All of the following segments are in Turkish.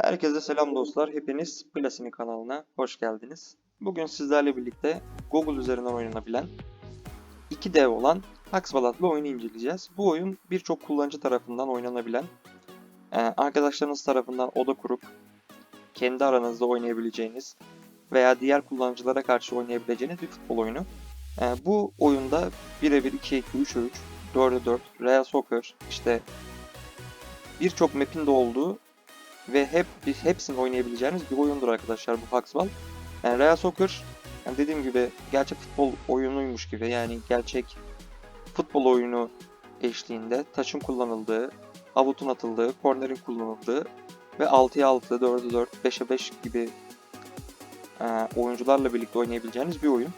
Herkese selam dostlar. Hepiniz Plasini kanalına hoş geldiniz. Bugün sizlerle birlikte Google üzerinden oynanabilen iki dev olan Haxball adlı oyunu inceleyeceğiz. Bu oyun birçok kullanıcı tarafından oynanabilen, e, arkadaşlarınız tarafından oda kurup kendi aranızda oynayabileceğiniz veya diğer kullanıcılara karşı oynayabileceğiniz bir futbol oyunu. E, Bu oyunda birebir 2-2, 3-3, 4-4, Real Soccer, işte birçok map'in de olduğu ve hep hepsini oynayabileceğiniz bir oyundur arkadaşlar bu Haxball. Yani Real Soccer yani dediğim gibi gerçek futbol oyunuymuş gibi yani gerçek futbol oyunu eşliğinde taçın kullanıldığı, avutun atıldığı, kornerin kullanıldığı ve 6'ya 6, 4'e 4, 5'e 5 gibi e, oyuncularla birlikte oynayabileceğiniz bir oyun.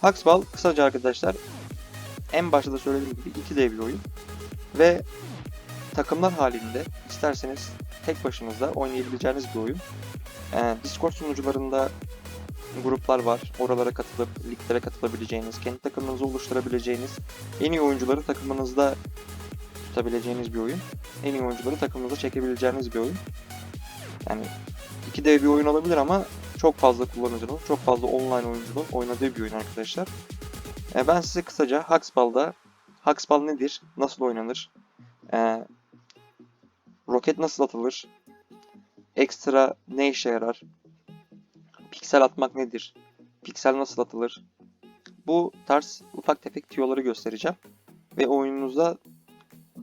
Haxball kısaca arkadaşlar en başta da söylediğim gibi 2D bir oyun ve takımlar halinde isterseniz tek başınıza oynayabileceğiniz bir oyun. Ee, Discord sunucularında gruplar var. Oralara katılıp liglere katılabileceğiniz, kendi takımınızı oluşturabileceğiniz, en iyi oyuncuları takımınızda tutabileceğiniz bir oyun. En iyi oyuncuları takımınıza çekebileceğiniz bir oyun. Yani 2D bir oyun olabilir ama çok fazla kullanıcının, çok fazla online oyuncunun oynadığı bir oyun arkadaşlar. Ee, ben size kısaca Haxball'da Haxball nedir, nasıl oynanır, ee, roket nasıl atılır, ekstra ne işe yarar, piksel atmak nedir, piksel nasıl atılır, bu tarz ufak tefek tüyoları göstereceğim. Ve oyununuza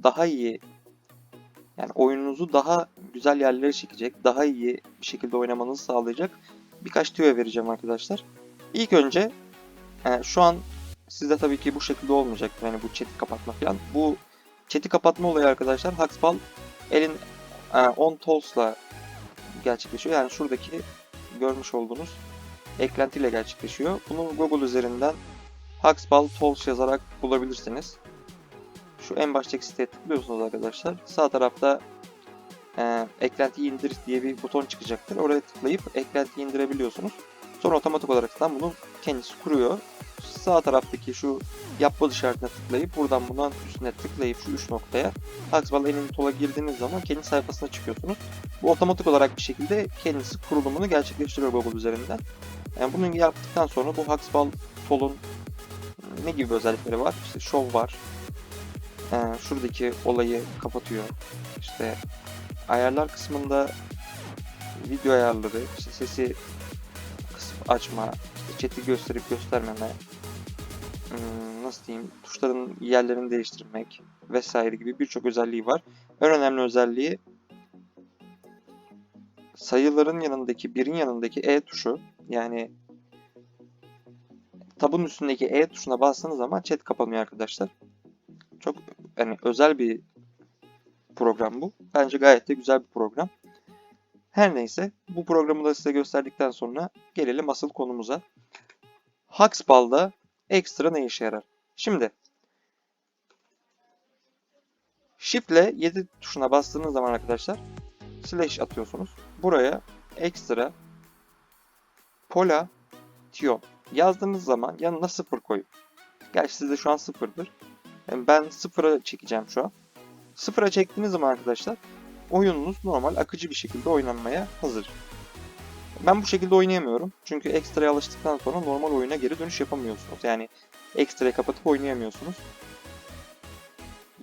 daha iyi, yani oyununuzu daha güzel yerlere çekecek, daha iyi bir şekilde oynamanızı sağlayacak birkaç tüyo vereceğim arkadaşlar. İlk önce e, şu an sizde tabii ki bu şekilde olmayacak. Yani bu chat'i kapatma falan. Bu chat'i kapatma olayı arkadaşlar Haxball elin e, on tools'la gerçekleşiyor. Yani şuradaki görmüş olduğunuz eklentiyle gerçekleşiyor. Bunu Google üzerinden Haxball Tools yazarak bulabilirsiniz. Şu en baştaki siteye tıklıyorsunuz arkadaşlar. Sağ tarafta e, eklentiyi indir diye bir buton çıkacaktır. Oraya tıklayıp eklentiyi indirebiliyorsunuz. Sonra otomatik olarak da bunu kendisi kuruyor. Sağ taraftaki şu yapma işaretine tıklayıp buradan bundan üstüne tıklayıp şu üç noktaya Haxball Enemy Tool'a girdiğiniz zaman kendi sayfasına çıkıyorsunuz. Bu otomatik olarak bir şekilde kendisi kurulumunu gerçekleştiriyor Google üzerinden. Yani bunu yaptıktan sonra bu Haxball Tool'un ne gibi özellikleri var? İşte show var. Ee, şuradaki olayı kapatıyor. İşte ayarlar kısmında video ayarları, işte sesi kısıp açma, işte chat'i gösterip göstermeme, hmm, nasıl diyeyim, tuşların yerlerini değiştirmek vesaire gibi birçok özelliği var. En önemli özelliği sayıların yanındaki, birin yanındaki E tuşu. Yani tabun üstündeki E tuşuna bastığınız zaman chat kapanıyor arkadaşlar. Çok yani özel bir program bu. Bence gayet de güzel bir program. Her neyse bu programı da size gösterdikten sonra gelelim asıl konumuza. Haxball'da ekstra ne işe yarar? Şimdi Shift ile 7 tuşuna bastığınız zaman arkadaşlar slash atıyorsunuz. Buraya ekstra pola tion yazdığınız zaman yanına 0 koyun. Gerçi sizde şu an 0'dır. Yani ben 0'a çekeceğim şu an. 0'a çektiğiniz zaman arkadaşlar oyununuz normal akıcı bir şekilde oynanmaya hazır. Ben bu şekilde oynayamıyorum. Çünkü ekstraya alıştıktan sonra normal oyuna geri dönüş yapamıyorsunuz. Yani ekstrayı kapatıp oynayamıyorsunuz.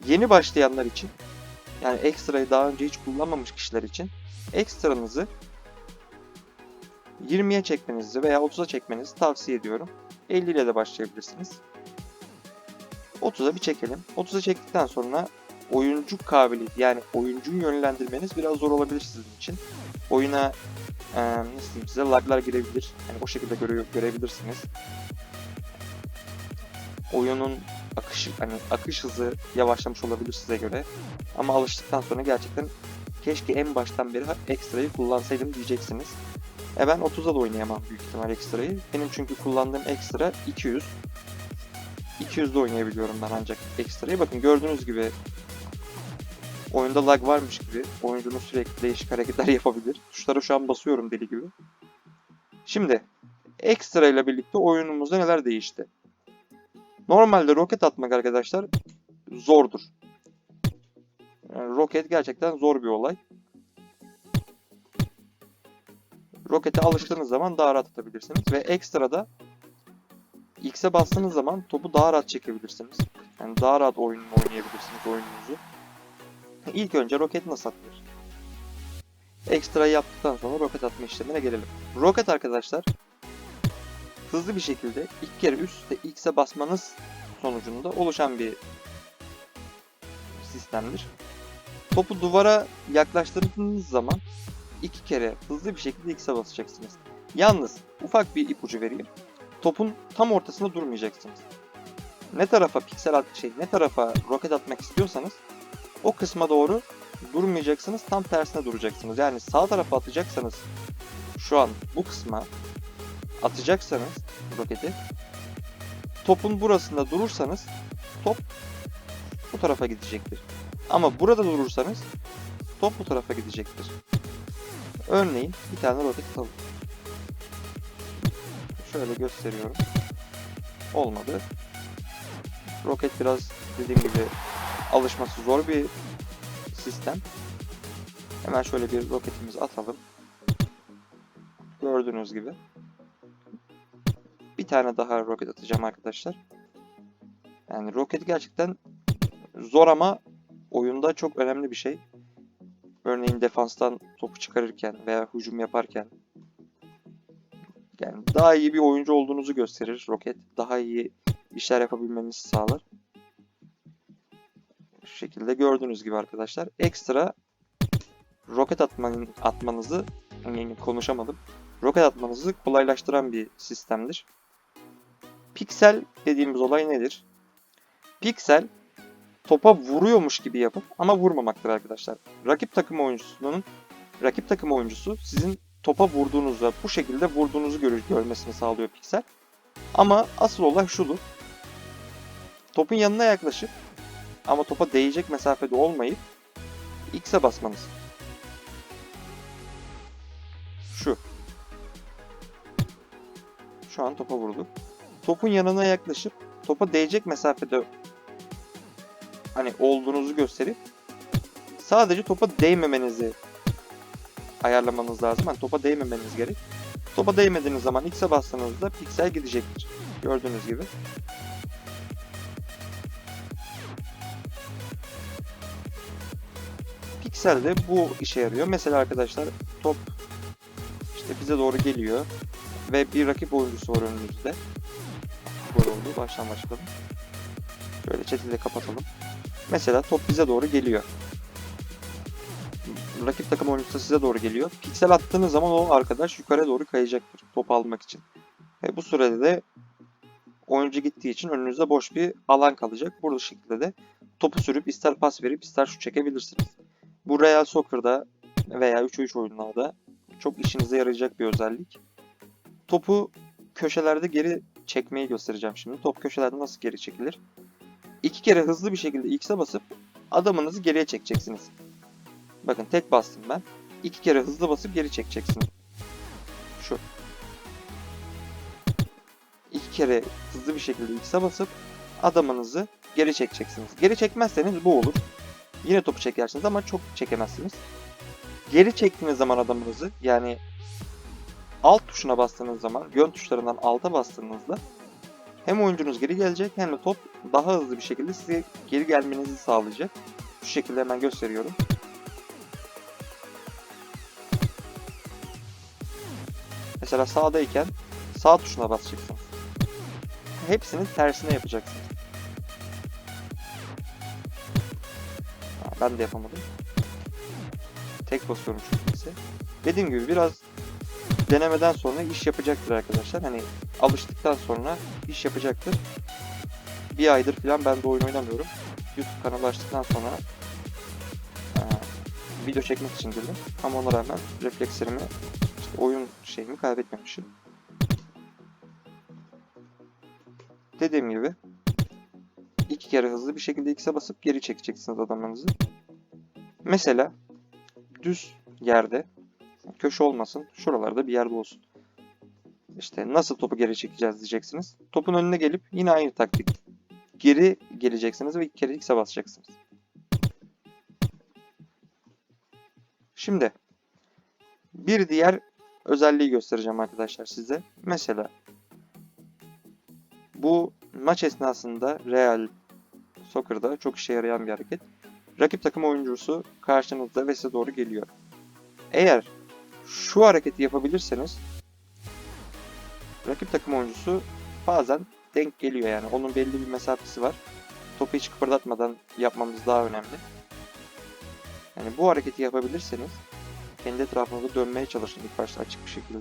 Yeni başlayanlar için yani ekstrayı daha önce hiç kullanmamış kişiler için ekstranızı 20'ye çekmenizi veya 30'a çekmenizi tavsiye ediyorum. 50 ile de başlayabilirsiniz. 30'a bir çekelim. 30'a çektikten sonra oyuncu kabiliyeti yani oyuncuyu yönlendirmeniz biraz zor olabilir sizin için. Oyuna e, nasıl diyeyim size laglar girebilir. Yani o şekilde göre, görebilirsiniz. Oyunun akış hani akış hızı yavaşlamış olabilir size göre. Ama alıştıktan sonra gerçekten keşke en baştan beri ekstrayı kullansaydım diyeceksiniz. E ben 30'a da oynayamam büyük ihtimal ekstrayı. Benim çünkü kullandığım ekstra 200. 200'de oynayabiliyorum ben ancak ekstrayı. Bakın gördüğünüz gibi oyunda lag varmış gibi oyuncunun sürekli değişik hareketler yapabilir. Tuşlara şu an basıyorum deli gibi. Şimdi ekstra ile birlikte oyunumuzda neler değişti? Normalde roket atmak arkadaşlar zordur. Yani roket gerçekten zor bir olay. Rokete alıştığınız zaman daha rahat atabilirsiniz ve ekstrada X'e bastığınız zaman topu daha rahat çekebilirsiniz. Yani daha rahat oyun oynayabilirsiniz oyununuzu. İlk önce roket nasıl atılır? Ekstra yaptıktan sonra roket atma işlemine gelelim. Roket arkadaşlar hızlı bir şekilde ilk kere üst üste X'e basmanız sonucunda oluşan bir sistemdir. Topu duvara yaklaştırdığınız zaman iki kere hızlı bir şekilde X'e basacaksınız. Yalnız ufak bir ipucu vereyim. Topun tam ortasında durmayacaksınız. Ne tarafa piksel at şey ne tarafa roket atmak istiyorsanız o kısma doğru durmayacaksınız. Tam tersine duracaksınız. Yani sağ tarafa atacaksanız şu an bu kısma atacaksanız roketi topun burasında durursanız top bu tarafa gidecektir. Ama burada durursanız top bu tarafa gidecektir. Örneğin bir tane roket atalım. Şöyle gösteriyorum. Olmadı. Roket biraz dediğim gibi alışması zor bir sistem. Hemen şöyle bir roketimizi atalım. Gördüğünüz gibi. Bir tane daha roket atacağım arkadaşlar. Yani roket gerçekten zor ama oyunda çok önemli bir şey. Örneğin defanstan topu çıkarırken veya hücum yaparken yani daha iyi bir oyuncu olduğunuzu gösterir roket. Daha iyi işler yapabilmenizi sağlar. Şekilde gördüğünüz gibi arkadaşlar. Ekstra roket atmanın, atmanızı konuşamadım. Roket atmanızı kolaylaştıran bir sistemdir. Piksel dediğimiz olay nedir? Piksel topa vuruyormuş gibi yapıp ama vurmamaktır arkadaşlar. Rakip takım oyuncusunun rakip takım oyuncusu sizin topa vurduğunuzda bu şekilde vurduğunuzu gör görmesini sağlıyor piksel. Ama asıl olay şudur. Topun yanına yaklaşıp ama topa değecek mesafede olmayıp X'e basmanız. Şu. Şu an topa vurdu. Topun yanına yaklaşıp topa değecek mesafede hani olduğunuzu gösterip sadece topa değmemenizi ayarlamanız lazım. Hani topa değmemeniz gerek. Topa değmediğiniz zaman X'e bastığınızda piksel gidecektir. Gördüğünüz gibi. Piksel de bu işe yarıyor. Mesela arkadaşlar top işte bize doğru geliyor ve bir rakip oyuncusu var önümüzde. Gol oldu. Baştan başlayalım. Şöyle de kapatalım. Mesela top bize doğru geliyor. Rakip takım oyuncusu size doğru geliyor. Piksel attığınız zaman o arkadaş yukarı doğru kayacaktır top almak için. Ve bu sürede de oyuncu gittiği için önünüzde boş bir alan kalacak. Burada şekilde de topu sürüp ister pas verip ister şut çekebilirsiniz. Bu Real Soccer'da veya 3-3 oyunlarda çok işinize yarayacak bir özellik. Topu köşelerde geri çekmeyi göstereceğim şimdi. Top köşelerde nasıl geri çekilir? İki kere hızlı bir şekilde X'e basıp adamınızı geriye çekeceksiniz. Bakın tek bastım ben. İki kere hızlı basıp geri çekeceksiniz. Şu. İki kere hızlı bir şekilde X'e basıp adamınızı geri çekeceksiniz. Geri çekmezseniz bu olur. Yine topu çekersiniz ama çok çekemezsiniz. Geri çektiğiniz zaman adamınızı yani alt tuşuna bastığınız zaman yön tuşlarından alta bastığınızda hem oyuncunuz geri gelecek hem de top daha hızlı bir şekilde size geri gelmenizi sağlayacak. Şu şekilde hemen gösteriyorum. Mesela sağdayken sağ tuşuna basacaksınız. Hepsinin tersine yapacaksınız. Ben de yapamadım. Tek basıyorum çünkü ise. Dediğim gibi biraz denemeden sonra iş yapacaktır arkadaşlar. Hani alıştıktan sonra iş yapacaktır. Bir aydır falan ben de oyun oynamıyorum. YouTube kanalı açtıktan sonra e, video çekmek için girdim. Ama ona rağmen reflekslerimi, işte oyun şeyimi kaybetmemişim. Dediğim gibi iki kere hızlı bir şekilde X'e basıp geri çekeceksiniz adamınızı. Mesela düz yerde köşe olmasın. Şuralarda bir yerde olsun. işte nasıl topu geri çekeceğiz diyeceksiniz. Topun önüne gelip yine aynı taktik. Geri geleceksiniz ve iki kere X'e basacaksınız. Şimdi bir diğer özelliği göstereceğim arkadaşlar size. Mesela bu maç esnasında Real Soccer'da çok işe yarayan bir hareket. Rakip takım oyuncusu karşınızda ve size doğru geliyor. Eğer şu hareketi yapabilirseniz rakip takım oyuncusu bazen denk geliyor yani. Onun belli bir mesafesi var. Topu hiç kıpırdatmadan yapmamız daha önemli. Yani bu hareketi yapabilirseniz kendi etrafınızda dönmeye çalışın ilk başta açık bir şekilde.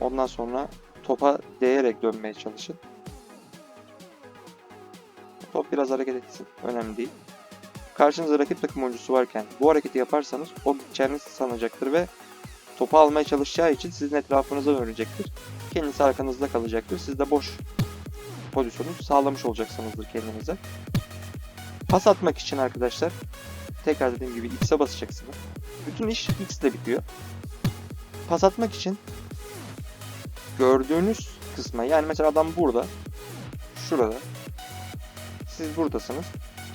Ondan sonra topa değerek dönmeye çalışın. Top biraz hareket etsin. Önemli değil. Karşınızda rakip takım oyuncusu varken bu hareketi yaparsanız o gideceğinizi sanacaktır ve topu almaya çalışacağı için sizin etrafınıza dönecektir. Kendisi arkanızda kalacaktır. Siz de boş pozisyonu sağlamış olacaksınızdır kendinize. Pas atmak için arkadaşlar tekrar dediğim gibi X'e basacaksınız. Bütün iş X ile bitiyor. Pas atmak için gördüğünüz kısma yani mesela adam burada şurada siz buradasınız.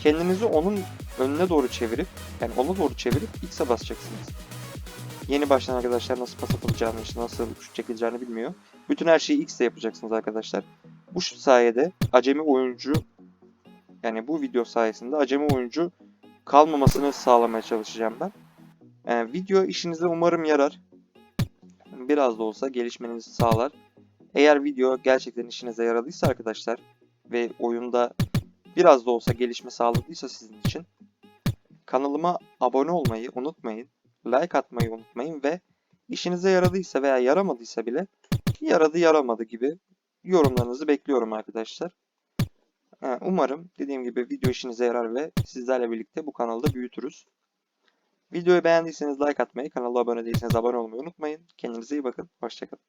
Kendinizi onun önüne doğru çevirip yani ona doğru çevirip X'e basacaksınız. Yeni başlayan arkadaşlar nasıl pas atılacağını, nasıl şut çekileceğini bilmiyor. Bütün her şeyi X'te yapacaksınız arkadaşlar. Bu sayede acemi oyuncu yani bu video sayesinde acemi oyuncu kalmamasını sağlamaya çalışacağım ben. Yani video işinize umarım yarar. Biraz da olsa gelişmenizi sağlar. Eğer video gerçekten işinize yaradıysa arkadaşlar ve oyunda biraz da olsa gelişme sağladıysa sizin için kanalıma abone olmayı unutmayın. Like atmayı unutmayın ve işinize yaradıysa veya yaramadıysa bile yaradı yaramadı gibi yorumlarınızı bekliyorum arkadaşlar. Ha, Umarım dediğim gibi video işinize yarar ve sizlerle birlikte bu kanalı da büyütürüz. Videoyu beğendiyseniz like atmayı, kanala abone değilseniz abone olmayı unutmayın. Kendinize iyi bakın. Hoşçakalın.